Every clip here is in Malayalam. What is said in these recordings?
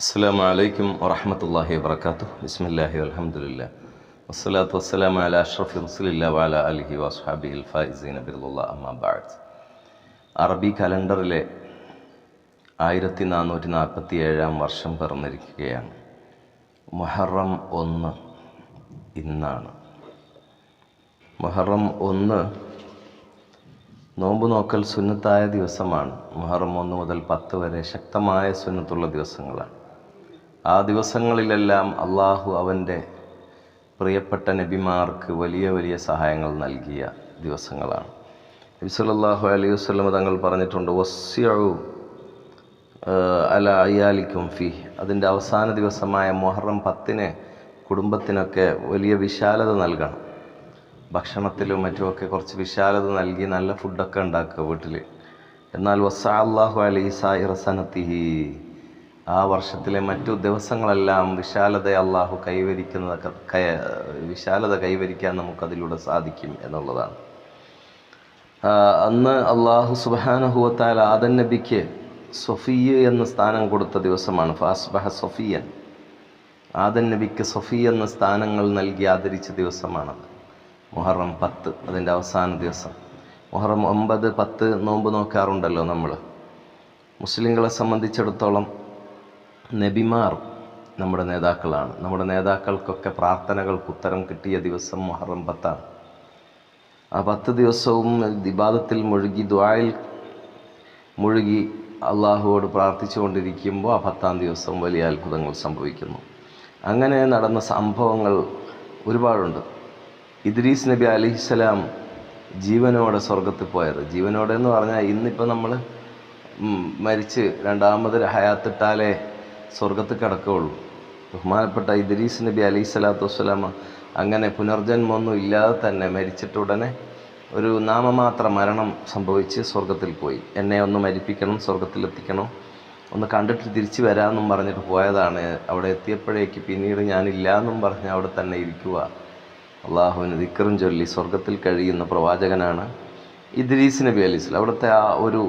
അസ്സാം വലൈക്കും വറഹമത്തല്ലാഹി വർക്കാത്തു ബിസ്മില്ലാഹി അലഹമില്ല വസ്സലാത്തു വസ്സലാം അല അഷ്റഫി മുസ്ലില്ല വാല അലഹി വസ്ഹാബി ഫൈസീൻ അബിറുല്ല അമ്മാബാദ് അറബി കലണ്ടറിലെ ആയിരത്തി നാനൂറ്റി നാൽപ്പത്തി ഏഴാം വർഷം പിറന്നിരിക്കുകയാണ്. മൊഹറം ഒന്ന് ഇന്നാണ്. മൊഹറം ഒന്ന് നോമ്പ് നോക്കൽ സുന്നത്തായ ദിവസമാണ്. മുഹറം ഒന്ന് മുതൽ പത്ത് വരെ ശക്തമായ സുന്നത്തുള്ള ദിവസങ്ങളാണ്. ആ ദിവസങ്ങളിലെല്ലാം അള്ളാഹു അവന്റെ പ്രിയപ്പെട്ട നബിമാർക്ക് വലിയ വലിയ സഹായങ്ങൾ നൽകിയ ദിവസങ്ങളാണ്. നബി സല്ലല്ലാഹു അലൈഹി വസ്ലം തങ്ങൾ പറഞ്ഞിട്ടുണ്ട് വസ്യു അല അയ്യാലിക്കും ഫി അതിന്റെ അവസാന ദിവസമായ മൊഹറം പത്തിന് കുടുംബത്തിനൊക്കെ വലിയ വിശാലത നൽകണം. ഭക്ഷണത്തിലും മറ്റുമൊക്കെ കുറച്ച് വിശാലത നൽകി നല്ല ഫുഡൊക്കെ ഉണ്ടാക്കുക വീട്ടിൽ എന്നാൽ വസ്സാ അള്ളാഹു അലി സായിറസനത്തിഹി ആ വർഷത്തിലെ മറ്റു ദിവസങ്ങളെല്ലാം വിശാലത അള്ളാഹു കൈവരിക്കുന്ന വിശാലത കൈവരിക്കാൻ നമുക്കതിലൂടെ സാധിക്കും എന്നുള്ളതാണ്. അന്ന് അള്ളാഹു സുബാനഹുവത്താൽ ആദൻ നബിക്ക് സൊഫിയ എന്ന സ്ഥാനം കൊടുത്ത ദിവസമാണ്. ഫാസ്ബഹ സൊഫിയൻ. ആദൻ നബിക്ക് സൊഫി എന്ന സ്ഥാനങ്ങൾ നൽകി ആദരിച്ച ദിവസമാണത്. മുഹറം പത്ത് അതിന്റെ അവസാന ദിവസം. മുഹറം ഒമ്പത് പത്ത് നോമ്പ് നോക്കാറുണ്ടല്ലോ നമ്മൾ മുസ്ലിങ്ങളെ സംബന്ധിച്ചിടത്തോളം നബിമാർ നമ്മുടെ നേതാക്കളാണ്. നമ്മുടെ നേതാക്കൾക്കൊക്കെ പ്രാർത്ഥനകൾക്ക് ഉത്തരം കിട്ടിയ ദിവസം മുഹറം പത്താണ്. ആ പത്ത് ദിവസവും ദിബാദത്തിൽ മുഴുകി ദ്വായിൽ മുഴുകി അള്ളാഹുവോട് പ്രാർത്ഥിച്ചുകൊണ്ടിരിക്കുമ്പോൾ ആ പത്താം ദിവസം വലിയ അത്ഭുതങ്ങൾ സംഭവിക്കുന്നു. അങ്ങനെ നടന്ന സംഭവങ്ങൾ ഒരുപാടുണ്ട്. ഇദ്രീസ് നബി അലിഹിസ്സലാം ജീവനോടെ സ്വർഗത്തിൽ പോയത്. ജീവനോടെ എന്ന് പറഞ്ഞാൽ ഇന്നിപ്പോൾ നമ്മൾ മരിച്ച് രണ്ടാമത് ഹയാത്തിട്ടാലേ സ്വർഗത്തിൽ കിടക്കുകയുള്ളൂ. ബഹുമാനപ്പെട്ട ഇദ്രീസ് നബി അലൈഹി സ്വലാത്തു വസ്സലാമ അങ്ങനെ പുനർജന്മമൊന്നും ഇല്ലാതെ തന്നെ മരിച്ചിട്ട് ഉടനെ ഒരു നാമമാത്ര മരണം സംഭവിച്ച് സ്വർഗത്തിൽ പോയി. എന്നെ ഒന്ന് മരിപ്പിക്കണം സ്വർഗത്തിലെത്തിക്കണം ഒന്ന് കണ്ടിട്ട് തിരിച്ചു വരാമെന്നും പറഞ്ഞിട്ട് പോയതാണ്. അവിടെ എത്തിയപ്പോഴേക്ക് പിന്നീട് ഞാനില്ല എന്നും പറഞ്ഞ് അവിടെ തന്നെ ഇരിക്കുക അള്ളാഹുവിന് ദിക്കറും ചൊല്ലി സ്വർഗത്തിൽ കഴിയുന്ന പ്രവാചകനാണ് ഇദ്രീസ് നബി അലൈസ് അവിടുത്തെ ആ ഒരു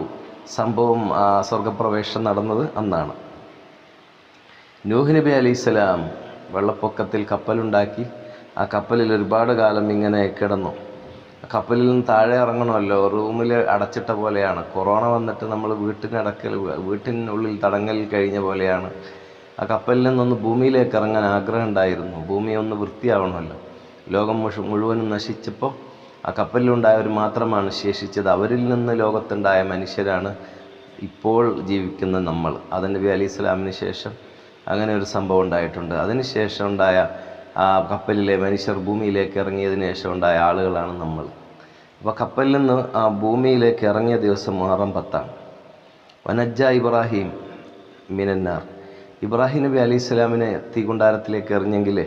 സംഭവം സ്വർഗപ്രവേശം നടന്നത് അന്നാണ്. നൂഹ് നബി അലൈഹി സ്വലാം വെള്ളപ്പൊക്കത്തിൽ കപ്പലുണ്ടാക്കി. ആ കപ്പലിൽ ഒരുപാട് കാലം ഇങ്ങനെ കിടന്നു. കപ്പലിൽ നിന്ന് താഴെ ഇറങ്ങണമല്ലോ. റൂമിൽ അടച്ചിട്ട പോലെയാണ്. കൊറോണ വന്നിട്ട് നമ്മൾ വീട്ടിനടക്കൽ വീട്ടിനുള്ളിൽ തടങ്ങൽ കഴിഞ്ഞ പോലെയാണ്. ആ കപ്പലിൽ നിന്നൊന്ന് ഭൂമിയിലേക്ക് ഇറങ്ങാൻ ആഗ്രഹം ഉണ്ടായിരുന്നു. ഭൂമി ഒന്ന് വൃത്തിയാവണമല്ലോ. ലോകം മുഴുവനും നശിച്ചപ്പോൾ ആ കപ്പലിലുണ്ടായവർ മാത്രമാണ് ശേഷിച്ചത്. അവരിൽ നിന്ന് ലോകത്തുണ്ടായ മനുഷ്യരാണ് ഇപ്പോൾ ജീവിക്കുന്ന നമ്മൾ. അതിന്റെ നബി അലി ഇസ്ലാമിന് ശേഷം അങ്ങനെ ഒരു സംഭവം ഉണ്ടായിട്ടുണ്ട്. അതിനുശേഷം ഉണ്ടായ ആ കപ്പലിലെ മനുഷ്യർ ഭൂമിയിലേക്ക് ഇറങ്ങിയതിന് ശേഷം ഉണ്ടായ ആളുകളാണ് നമ്മൾ. അപ്പോൾ കപ്പലിൽ നിന്ന് ആ ഭൂമിയിലേക്ക് ഇറങ്ങിയ ദിവസം മുഹറം പത്താണ്. വനജ്ജ ഇബ്രാഹിം മിനന്നാർ. ഇബ്രാഹിം നബി അലി ഇസ്ലാമിനെ തീകുണ്ടാരത്തിലേക്ക് എറിഞ്ഞെങ്കിൽ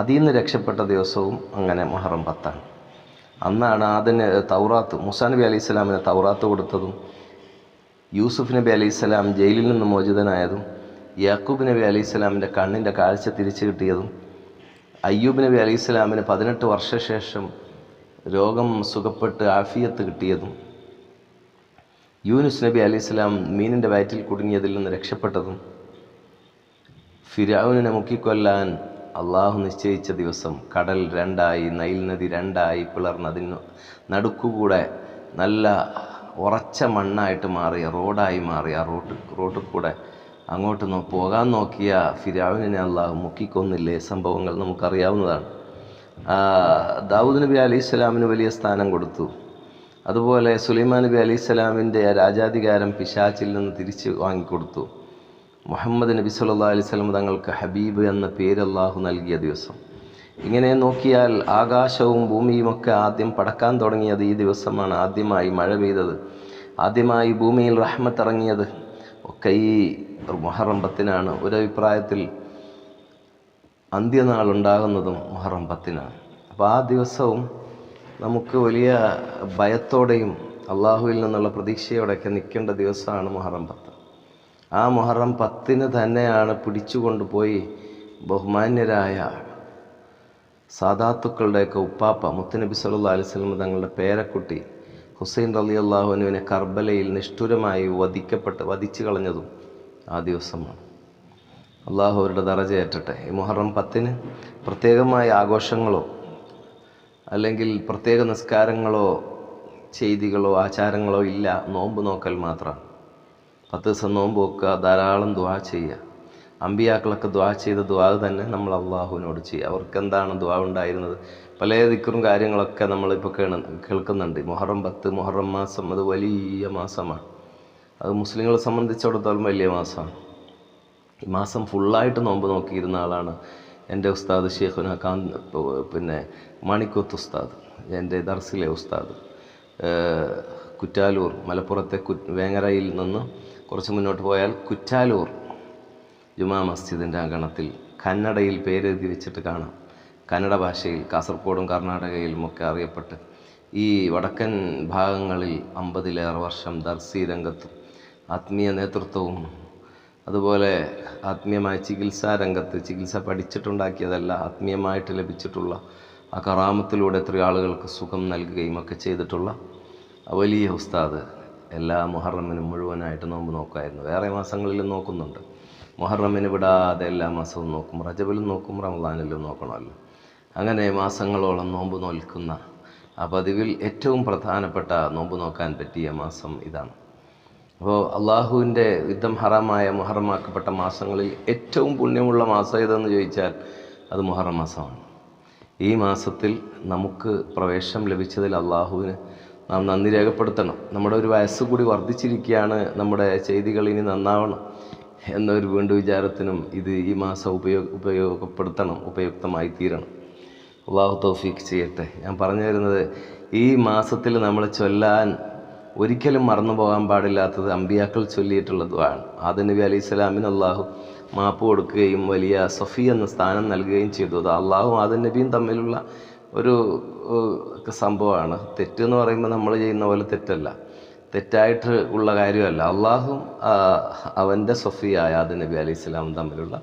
അതിൽ നിന്ന് രക്ഷപ്പെട്ട ദിവസവും അങ്ങനെ മുഹറം പത്താണ്. അന്നാണ് അതിന് തൗറാത്ത് മുസാ നബി അലി ഇസ്ലാമിന് തൗറാത്ത് കൊടുത്തതും യൂസുഫ് നബി അലി ഇസ്ലാം ജയിലിൽ നിന്ന് മോചിതനായതും യാക്കൂബ് നബി അലൈഹി സ്വലാമിന്റെ കണ്ണിന്റെ കാഴ്ച തിരിച്ചു കിട്ടിയതും അയ്യൂബ് നബി അലൈഹി സ്വലാമിന് പതിനെട്ട് വർഷശേഷം രോഗം സുഖപ്പെട്ട് ആഫിയത്ത് കിട്ടിയതും യൂനുസ് നബി അലൈഹി സ്വലാം മീനിന്റെ വയറ്റിൽ കുടുങ്ങിയതിൽ നിന്ന് രക്ഷപ്പെട്ടതും ഫിരാവിനെ മുക്കിക്കൊല്ലാൻ അള്ളാഹു നിശ്ചയിച്ച ദിവസം കടൽ രണ്ടായി നൈൽ നദി രണ്ടായി പിളർന്നതിന് നടുക്കുകൂടെ നല്ല ഉറച്ച മണ്ണായിട്ട് മാറിയ റോഡായി മാറിയ റോഡ് റോഡിൽ കൂടെ അങ്ങോട്ട് പോകാൻ നോക്കിയ ഫിരാവിനെ അള്ളാഹു മുക്കിക്കൊന്നില്ലേ? സംഭവങ്ങൾ നമുക്കറിയാവുന്നതാണ്. ദാവൂദ് നബി അലി ഇസ്ലാമിന് വലിയ സ്ഥാനം കൊടുത്തു. അതുപോലെ സുലൈമാൻ നബി അലി ഇസ്ലാമിന്റെ രാജാധികാരം പിശാച്ചിൽ നിന്ന് തിരിച്ച് വാങ്ങിക്കൊടുത്തു. മുഹമ്മദ് നബി സല്ലാ അലൈഹി സ്വലം തങ്ങൾക്ക് ഹബീബ് എന്ന പേര് അള്ളാഹു നൽകിയ ദിവസം. ഇങ്ങനെ നോക്കിയാൽ ആകാശവും ഭൂമിയുമൊക്കെ ആദ്യം പടക്കാൻ തുടങ്ങിയത് ഈ ദിവസമാണ് ആദ്യമായി മഴ പെയ്തത്. ആദ്യമായി ഭൂമിയിൽ റഹ്മത്ത് ഇറങ്ങിയത് ഒക്കെ ഈ മുഹറം പത്തിനാണ് ഒരഭിപ്രായത്തിൽ അന്ത്യനാളുണ്ടാകുന്നതും മുഹറം പത്തിനാണ് അപ്പോൾ ആ ദിവസവും നമുക്ക് വലിയ ഭയത്തോടെയും അള്ളാഹുവിൽ നിന്നുള്ള പ്രതീക്ഷയോടെയൊക്കെ നിൽക്കേണ്ട ദിവസമാണ് മുഹറം പത്ത് ആ മുഹറം പത്തിന് തന്നെയാണ് പിടിച്ചുകൊണ്ടുപോയി ബഹുമാന്യരായ സാധാത്തുക്കളുടെയൊക്കെ ഉപ്പാപ്പ മുത്തനബി സല്ലു അലൈഹി തങ്ങളുടെ പേരക്കുട്ടി ഹുസൈൻ റലി അള്ളാഹുവിനുവിനെ കർബലയിൽ നിഷ്ഠുരമായി വധിക്കപ്പെട്ട് വധിച്ചു കളഞ്ഞതും ആ ദിവസമാണ്. അള്ളാഹു അവരുടെ ദറജയേറ്റട്ടെ ഈ മുഹറം പത്തിന് പ്രത്യേകമായ ആഘോഷങ്ങളോ അല്ലെങ്കിൽ പ്രത്യേക നിസ്കാരങ്ങളോ ചെയ്തികളോ ആചാരങ്ങളോ ഇല്ല. നോമ്പ് നോക്കൽ മാത്രമാണ് പത്ത് ദിവസം നോമ്പ് നോക്കുക ധാരാളം ദുവാ ചെയ്യുക. അമ്പിയാക്കളൊക്കെ ദ്വാ ചെയ്ത ദ്വാ തന്നെ നമ്മൾ അള്ളാഹുവിനോട് ചെയ്യുക. അവർക്ക് എന്താണ് ദ്വാ ഉണ്ടായിരുന്നത്? പല ദിക്കറും കാര്യങ്ങളൊക്കെ നമ്മളിപ്പോൾ കേണ കേൾക്കുന്നുണ്ട്. മുഹറം പത്ത് മുഹറം മാസം അത് വലിയ മാസമാണ്. അത് മുസ്ലിങ്ങളെ സംബന്ധിച്ചിടത്തോളം വലിയ മാസമാണ്. ഈ മാസം ഫുള്ളായിട്ട് നോമ്പ് നോക്കിയിരുന്ന ആളാണ് എന്റെ ഉസ്താദ് ഷെയ്ഖുന ഖാൻ പിന്നെ മണിക്കൊത്ത് ഉസ്താദ് എന്റെ ദർസിലെ ഉസ്താദ്. കുറ്റാലൂർ മലപ്പുറത്തെ കു വേങ്ങരയിൽ നിന്ന് കുറച്ച് മുന്നോട്ട് പോയാൽ കുറ്റാലൂർ ജുമാ മസ്ജിദിന്റെ അങ്കണത്തിൽ കന്നഡയിൽ പേരെഴുതി വെച്ചിട്ട് കാണാം. കന്നഡ ഭാഷയിൽ കാസർഗോഡും കർണാടകയിലും ഒക്കെ അറിയപ്പെട്ട് ഈ വടക്കൻ ഭാഗങ്ങളിൽ അമ്പതിലേറെ വർഷം ദർസി രംഗത്തും ആത്മീയ നേതൃത്വവും അതുപോലെ ആത്മീയമായ ചികിത്സാ രംഗത്ത് ചികിത്സ പഠിച്ചിട്ടുണ്ടാക്കിയതല്ല ആത്മീയമായിട്ട് ലഭിച്ചിട്ടുള്ള ആ കറാമത്തിലൂടെ എത്ര ആളുകൾക്ക് സുഖം നൽകുകയും ഒക്കെ ചെയ്തിട്ടുള്ള വലിയ ഉസ്താദ് എല്ലാ മുഹറമിനും മുഴുവനായിട്ട് നോമ്പ് നോക്കുമായിരുന്നു വേറെ മാസങ്ങളിലും നോക്കുന്നുണ്ട്. മുഹറമിന് വിടാതെ എല്ലാ മാസവും നോക്കും. റജബിലും നോക്കും റമദാനിലും നോക്കണമല്ലോ. അങ്ങനെ മാസങ്ങളോളം നോമ്പ് നോൽക്കുന്ന ആ പതിവിൽ ഏറ്റവും പ്രധാനപ്പെട്ട നോമ്പ് നോക്കാൻ പറ്റിയ മാസം ഇതാണ്. അപ്പോൾ അള്ളാഹുവിന്റെ യുദ്ധം ഹറാമായ മുഹറമാക്കപ്പെട്ട മാസങ്ങളിൽ ഏറ്റവും പുണ്യമുള്ള മാസം ഏതെന്ന് ചോദിച്ചാൽ അത് മുഹറം മാസമാണ്. ഈ മാസത്തിൽ നമുക്ക് പ്രവേശം ലഭിച്ചതിൽ അള്ളാഹുവിന് നാം നന്ദി രേഖപ്പെടുത്തണം. നമ്മുടെ ഒരു വയസ്സ് കൂടി വർദ്ധിച്ചിരിക്കുകയാണ് നമ്മുടെ ചെയ്തികൾ ഇനി നന്നാവണം. എന്നൊരു വീണ്ടും വിചാരത്തിനും ഇത് ഈ മാസം ഉപയോഗ ഉപയോഗപ്പെടുത്തണം ഉപയുക്തമായി തീരണം. അള്ളാഹു തൗഫീഖ് ചെയ്യട്ടെ. ഞാൻ പറഞ്ഞു വരുന്നത് ഈ മാസത്തിൽ നമ്മൾ ചൊല്ലാൻ ഒരിക്കലും മറന്നു പോകാൻ പാടില്ലാത്തത് അമ്പിയാക്കൾ ചൊല്ലിയിട്ടുള്ള ആണ് ആദം നബി അലൈഹി സ്വലാമിന് അള്ളാഹു മാപ്പ് കൊടുക്കുകയും വലിയ സഫി എന്ന സ്ഥാനം നൽകുകയും ചെയ്തു. അത് അള്ളാഹും ആദം നബിയും തമ്മിലുള്ള ഒരു സംഭവമാണ്. തെറ്റെന്ന് പറയുമ്പോൾ നമ്മൾ ചെയ്യുന്ന പോലെ തെറ്റല്ല. തെറ്റായിട്ട് ഉള്ള കാര്യമല്ല. അള്ളാഹും അവന്റെ സഫിയായ അത് നബി അലൈഹി സ്വലാമും തമ്മിലുള്ള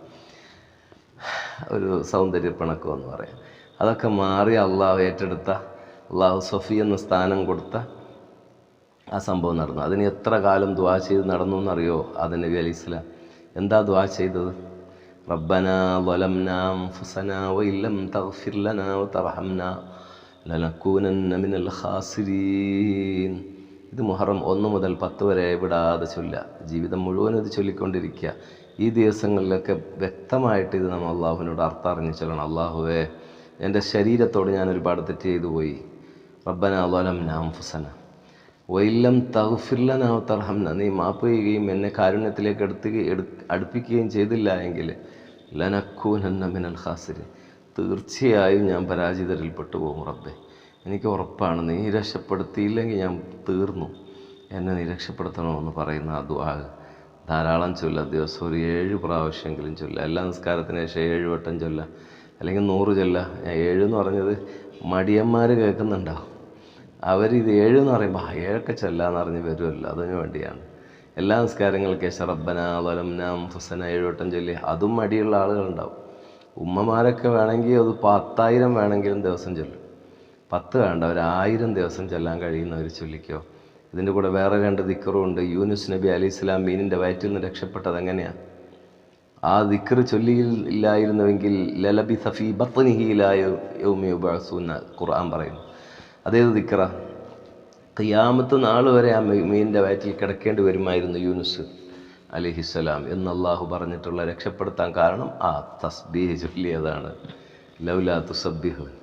ഒരു സൗന്ദര്യപ്പിണക്കം എന്ന് പറയാം. അതൊക്കെ മാറി അള്ളാഹു ഏറ്റെടുത്ത അള്ളാഹു സഫി എന്ന സ്ഥാനം കൊടുത്ത ആ സംഭവം നടന്നു. അതിന് എത്ര കാലം ദ്വാ ചെയ്ത് നടന്നു എന്നറിയോ? അത് നബി അലൈഹി സ്വലാം. എന്താ ദ്വാ ചെയ്തത്? റബ്ബന വലംന അൻഫുസന വഇല്ലം തഗ്ഫിർ ലനാ വതർഹംന ലനകൂനന്ന മിനൽ ഖാസിരീൻ. ഇത് മുഹറം ഒന്ന് മുതൽ പത്ത് വരെ വിടാതെ ചൊല്ലുക ജീവിതം മുഴുവൻ ഇത് ചൊല്ലിക്കൊണ്ടിരിക്കുക. ഈ ദിവസങ്ങളിലൊക്കെ വ്യക്തമായിട്ട് ഇത് നമ്മൾ അള്ളാഹുവിനോട് അർത്ഥറിഞ്ഞ് ചൊല്ലണം. അള്ളാഹുവേ എന്റെ ശരീരത്തോട് ഞാൻ ഒരുപാട് തെറ്റ് ചെയ്തു പോയി. റബ്ബന അലോലം നാംഫുസന വൈല്ലം തഹഫിർലനാവ് തർഹംന നീ മാപ്പ് ചെയ്യുകയും എന്നെ കാരുണ്യത്തിലേക്ക് എടുത്ത് എടു അടുപ്പിക്കുകയും ചെയ്തില്ല എങ്കിൽ ലനക്കൂനന്ന മിനൽ ഖാസിരി തീർച്ചയായും ഞാൻ പരാജിതരിൽപ്പെട്ടു പോകും റബ്ബെ. എനിക്ക് ഉറപ്പാണ് നീ രക്ഷപ്പെടുത്തിയില്ലെങ്കിൽ ഞാൻ തീർന്നു. എന്നെ നീ രക്ഷപ്പെടുത്തണമെന്ന് പറയുന്ന ആ ധാരാളം ചൊല്ല ദിവസം ഒരു ഏഴ് പ്രാവശ്യമെങ്കിലും ചൊല്ല. എല്ലാ നിസ്കാരത്തിന് ശേഷം ഏഴ് വട്ടം ചൊല്ല അല്ലെങ്കിൽ നൂറ് ചൊല്ല. ഏഴ് എന്ന് പറഞ്ഞത് മടിയന്മാർ കേൾക്കുന്നുണ്ടാവും അവരിത് ഏഴ് എന്ന് പറയുമ്പോൾ ഏഴൊക്കെ ചൊല്ലാന്ന് അറിഞ്ഞ് വരുമല്ലോ അതിനു വേണ്ടിയാണ്. എല്ലാ നിസ്കാരങ്ങൾക്ക് റബ്ബന വലംന ഫുസന ഏഴുവട്ടം ചൊല്ലി. അതും മടിയുള്ള ആളുകളുണ്ടാവും. ഉമ്മമാരൊക്കെ വേണമെങ്കിൽ അത് പത്തായിരം വേണമെങ്കിലും ദിവസം ചൊല്ലും. പത്ത് വേണ്ട ഒരു ആയിരം ദിവസം ചൊല്ലാൻ കഴിയുന്നവർ ചൊല്ലിക്കോ ഇതിന്റെ കൂടെ വേറെ രണ്ട് ദിക്കറും ഉണ്ട്. യൂനുസ് നബി അലി ഇസ്ലാം മീനിന്റെ വയറ്റിൽ നിന്ന് രക്ഷപ്പെട്ടത് എങ്ങനെയാണ് ആ ദിക്കർ ചൊല്ലിയില്ലായിരുന്നുവെങ്കിൽ ലലബി സഫി ബത്തനിഹിലായൂന്ന ഖുർആൻ പറയുന്നു. അതേത് ദിക്കറ? കയ്യാമത്ത് നാൾ വരെ ആ മീനിന്റെ വയറ്റിൽ കിടക്കേണ്ടി വരുമായിരുന്നു യൂനുസ് അലിഹിസ്സലാം എന്ന് അള്ളാഹു പറഞ്ഞിട്ടുള്ള രക്ഷപ്പെടുത്താൻ കാരണം ആ തസ്ബീഹ് ചൊല്ലിയതാണ്. ലൗലാ തുസബ്ബിഹു.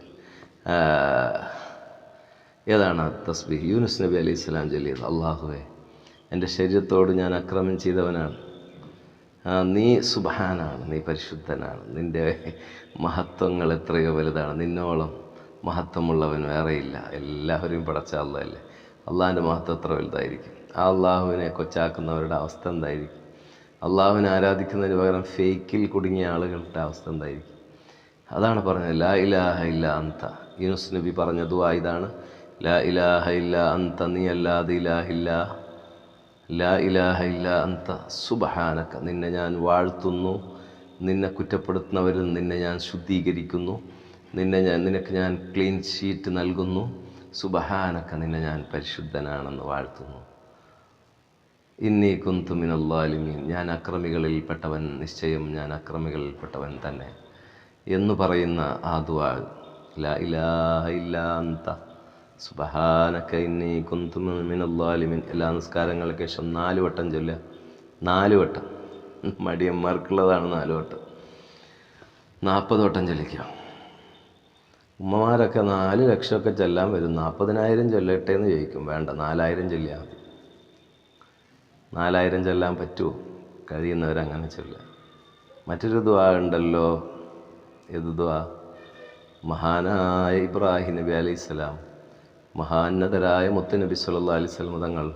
ഏതാണ് തസ്ബീഹ്? യൂനുസ് നബി അലൈഹി സ്വലാം ചൊല്ലിയത് അള്ളാഹുവേ എന്റെ ശരീരത്തോട് ഞാൻ അക്രമം ചെയ്തവനാണ്. നീ സുബാനാണ് നീ പരിശുദ്ധനാണ്. നിന്റെ മഹത്വങ്ങൾ എത്രയോ വലുതാണ്. നിന്നോളം മഹത്വമുള്ളവൻ വേറെയില്ല. എല്ലാവരെയും പടച്ച അള്ളാഹല്ലേ. അള്ളാഹിന്റെ മഹത്വം എത്ര വലുതായിരിക്കും? ആ അള്ളാഹുവിനെ കൊച്ചാക്കുന്നവരുടെ അവസ്ഥ എന്തായിരിക്കും? അള്ളാഹുവിനെ ആരാധിക്കുന്നതിന് പകരം ഫേക്കിൽ കുടുങ്ങിയ ആളുകളുടെ അവസ്ഥ എന്തായിരിക്കും? അതാണ് പറഞ്ഞത് ലാ ഇലാഹ ഇല്ല അന്ത. യൂനുസ് നബി പറഞ്ഞ ദുആ ഇതാണ്. ലാ ഇലാഹ ഇല്ല അന്ത നീ അല്ലാതെ ഇലാഹില്ല ലാ ഇലാഹ ഇല്ല അന്ത സുബഹാനക്ക നിന്നെ ഞാൻ വാഴ്ത്തുന്നു. നിന്നെ കുറ്റപ്പെടുത്തുന്നവരിൽ നിന്നെ ഞാൻ ശുദ്ധീകരിക്കുന്നു. നിന്നെ ഞാൻ നിനക്ക് ഞാൻ ക്ലീൻ ഷീറ്റ് നൽകുന്നു. സുബഹാനക്ക നിന്നെ ഞാൻ പരിശുദ്ധനാണെന്ന് വാഴ്ത്തുന്നു. ഇന്നി കുന്തുമിനല്ലാലിമീൻ ഞാൻ അക്രമികളിൽപ്പെട്ടവൻ നിശ്ചയം ഞാൻ അക്രമികളിൽപ്പെട്ടവൻ തന്നെ. എന്ന് പറയുന്ന ആ ദുആ ഇന്നി എല്ലാ നിസ്കാരങ്ങൾക്ക് ശേഷം നാല് വട്ടം ചൊല്ലുക. നാല് വട്ടം. മടിയന്മാർക്കുള്ളതാണ് നാല് വട്ടം. നാൽപ്പത് വട്ടം ചൊല്ലിക്കുക. ഉമ്മമാരൊക്കെ നാല് ലക്ഷമൊക്കെ ചെല്ലാൻ വരും. നാൽപ്പതിനായിരം ചൊല്ലട്ടെ എന്ന് ചോദിക്കും. വേണ്ട നാലായിരം ചൊല്ലിയാൽ മതി. നാലായിരം ചെല്ലാൻ പറ്റുമോ കഴിയുന്നവരങ്ങനെ ചൊല്ലുക. മറ്റൊരു ദ്വാ ഉണ്ടല്ലോ. ഏത് ദ്വാ മഹാനായ ഇബ്രാഹിം നബി അലൈഹി സ്വലാം മഹാന്നതരായ മുത്തനബി സല്ലാ അലൈഹി സ്വലം തങ്ങൾ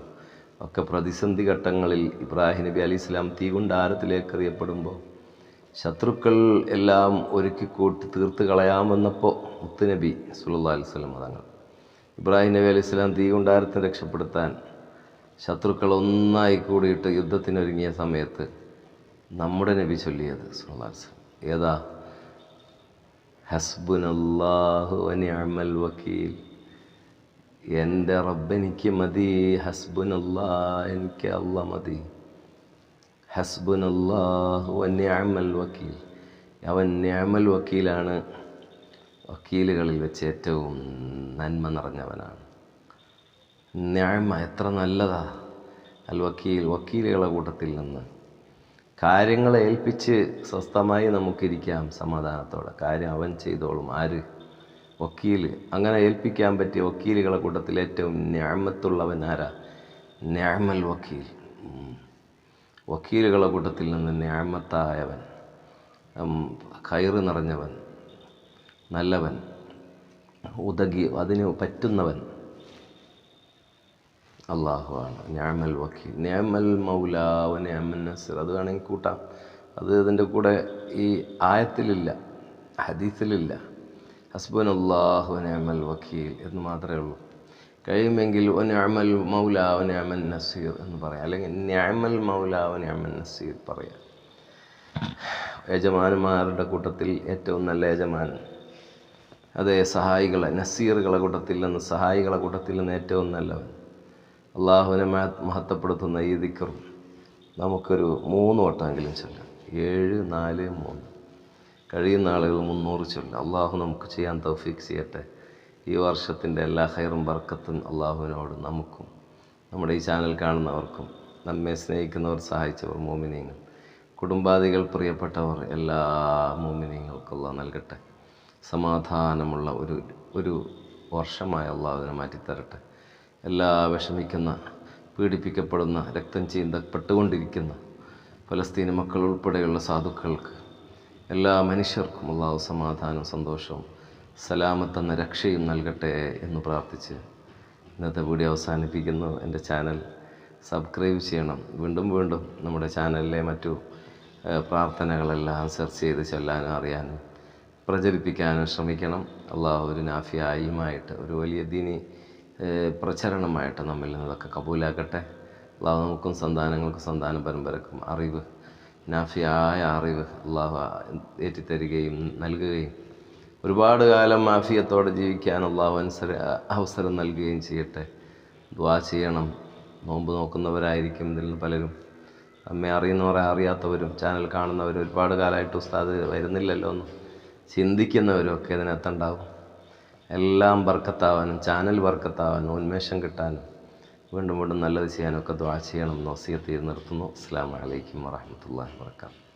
ഒക്കെ പ്രതിസന്ധി ഘട്ടങ്ങളിൽ ഇബ്രാഹിം നബി അലൈഹി സ്വലാം തീകുണ്ടാരത്തിലേക്ക് ശത്രുക്കൾ എല്ലാം ഒരുക്കി കൂട്ടി തീർത്ത് കളയാമെന്നപ്പോൾ മുത്തുനബി സുല്ലാ അലൈഹി സ്വലം തങ്ങൾ ഇബ്രാഹിം നബി അലൈഹി സ്വലാം തീകുണ്ടാരത്തെ രക്ഷപ്പെടുത്താൻ ശത്രുക്കൾ ഒന്നായി കൂടിയിട്ട് യുദ്ധത്തിനൊരുങ്ങിയ സമയത്ത് നമ്മുടെ നബി ചൊല്ലിയത് സുല്ലാസ് ഏതാ? ഹസ്ബുനല്ലാഹു അനിഅമൽ വക്കീൽ. എന്റെ റബ്ബെനിക്ക് മതി ഹസ്ബുനല്ലാ എനിക്ക് അല്ല മതി. ഹസ്ബുനല്ലാഹു അനിഅമൽ വക്കീൽ. അവൻ നിഅമൽ വക്കീലാണ്. വക്കീലുകളിൽ വെച്ച് ഏറ്റവും നന്മ നിറഞ്ഞവനാണ്. ഞാമ എത്ര നല്ലതാ. അൽ വക്കീൽ വക്കീലുകളുടെ കൂട്ടത്തിൽ നിന്ന് കാര്യങ്ങളെ ഏൽപ്പിച്ച് സ്വസ്ഥമായി നമുക്കിരിക്കാം സമാധാനത്തോടെ. കാര്യം അവൻ ചെയ്തോളും. ആര്? വക്കീൽ അങ്ങനെ ഏൽപ്പിക്കാൻ പറ്റിയ വക്കീലുകളെ കൂട്ടത്തിൽ ഏറ്റവും ഞാമത്തുള്ളവൻ ആരാ? ഞാമൽ വക്കീൽ. വക്കീലുകളെ കൂട്ടത്തിൽ നിന്ന് ഞാമത്തായവൻ. കയറ് നിറഞ്ഞവൻ. നല്ലവൻ. ഉതകി അതിന് പറ്റുന്നവൻ. അള്ളാഹുവാണ് ഞാമൽ വക്കീൽ. ഞാമൽ മൗലാവ് ഞാമൽ നസർ. അത് വേണമെങ്കിൽ കൂട്ടാം. അത് ഇതിന്റെ കൂടെ ഈ ആയത്തിലില്ല ഹദീസിലില്ല. ഹസ്ബൻ അള്ളാഹു ഞാമൽ വക്കീൽ എന്ന് മാത്രമേ ഉള്ളൂ. കഴിയുമെങ്കിൽ ഒ ഞാമൽ മൗലാവ് ഞാമൻ നസീർ എന്ന് പറയാം. അല്ലെങ്കിൽ ഞാമൽ മൗലാവ് ഞാമൻ നസീർ പറയാം. യജമാനന്മാരുടെ കൂട്ടത്തിൽ ഏറ്റവും നല്ല യജമാൻ അതേ സഹായികളെ നസീറുകളെ കൂട്ടത്തിൽ നിന്ന് സഹായികളെ കൂട്ടത്തിൽ നിന്ന് ഏറ്റവും നല്ലവൻ. അള്ളാഹുവിനെ മഹ- മഹത്വപ്പെടുത്തുന്ന ഈ ദിക്കറും നമുക്കൊരു മൂന്ന് വട്ടമെങ്കിലും ചൊല്ലാം. ഏഴ് നാല് മൂന്ന്. കഴിയുന്ന ആളുകൾ മുന്നൂറ് ചൊല്ലാം. അള്ളാഹു നമുക്ക് ചെയ്യാൻ തൗഫീക്ക് ചെയ്യട്ടെ. ഈ വർഷത്തിന്റെ എല്ലാ ഹൈറും ബർക്കത്തും അള്ളാഹുവിനോട് നമുക്കും നമ്മുടെ ഈ ചാനൽ കാണുന്നവർക്കും നമ്മെ സ്നേഹിക്കുന്നവർ സഹായിച്ചവർ മോമിനിയങ്ങൾ കുടുംബാദികൾ പ്രിയപ്പെട്ടവർ എല്ലാ മോമിനിയങ്ങൾക്കും അള്ളാഹ് നൽകട്ടെ. സമാധാനമുള്ള ഒരു ഒരു വർഷമായി അള്ളാഹുവിനെ മാറ്റിത്തരട്ടെ. എല്ലാ വിഷമിക്കുന്ന പീഡിപ്പിക്കപ്പെടുന്ന രക്തം ചീന്തപ്പെട്ടുകൊണ്ടിരിക്കുന്ന ഫലസ്തീൻ മക്കൾ ഉൾപ്പെടെയുള്ള സാധുക്കൾക്ക് എല്ലാ മനുഷ്യർക്കും ഉള്ള സമാധാനവും സന്തോഷവും സലാമത്തെന്ന രക്ഷയും നൽകട്ടെ എന്ന് പ്രാർത്ഥിച്ച് ഇന്നത്തെ വീഡിയോ അവസാനിപ്പിക്കുന്നു. എന്റെ ചാനൽ സബ്സ്ക്രൈബ് ചെയ്യണം. വീണ്ടും വീണ്ടും നമ്മുടെ ചാനലിലെ മറ്റു പ്രാർത്ഥനകളെല്ലാം സെർച്ച് ചെയ്ത് ചൊല്ലാനും അറിയാനും പ്രചരിപ്പിക്കാനും ശ്രമിക്കണം. അള്ളാഹു ഒരു നാഫിയായുമായിട്ട് ഒരു വലിയ ദീനി പ്രചരണമായിട്ട് നമ്മിൽ നിന്നതൊക്കെ കബൂലാക്കട്ടെ. അള്ളാഹു നമുക്കും സന്താനങ്ങൾക്കും സന്താന പരമ്പരക്കും അറിവ് നാഫിയായ അറിവ് അള്ളാഹു ഏറ്റിത്തരികയും നൽകുകയും ഒരുപാട് കാലം മാഫിയത്തോടെ ജീവിക്കാൻ അള്ളാഹു അനുസര അവസരം നൽകുകയും ചെയ്യട്ടെ. ദ്വാ ചെയ്യണം. നോമ്പ് നോക്കുന്നവരായിരിക്കും ഇതിൽ നിന്ന് പലരും. അമ്മ അറിയുന്നവരെ അറിയാത്തവരും ചാനൽ കാണുന്നവരും ഒരുപാട് കാലമായിട്ട് ഉസ്താദ് വരുന്നില്ലല്ലോ എന്ന് ചിന്തിക്കുന്നവരും ഒക്കെ ഇതിനകത്തുണ്ടാവും. എല്ലാം ബർക്കത്താവാനും ചാനൽ ബർക്കത്താവാനും ഉന്മേഷം കിട്ടാനും വീണ്ടും വീണ്ടും നല്ലത് ചെയ്യാനൊക്കെ ദ്വാ ചെയ്യണം. എന്ന് വസിയത്ത് ചെയ്ത് നിർത്തുന്നു. അസ്സാം വലൈക്കും വാഹമത്തല്ലാ വർക്കാത്തു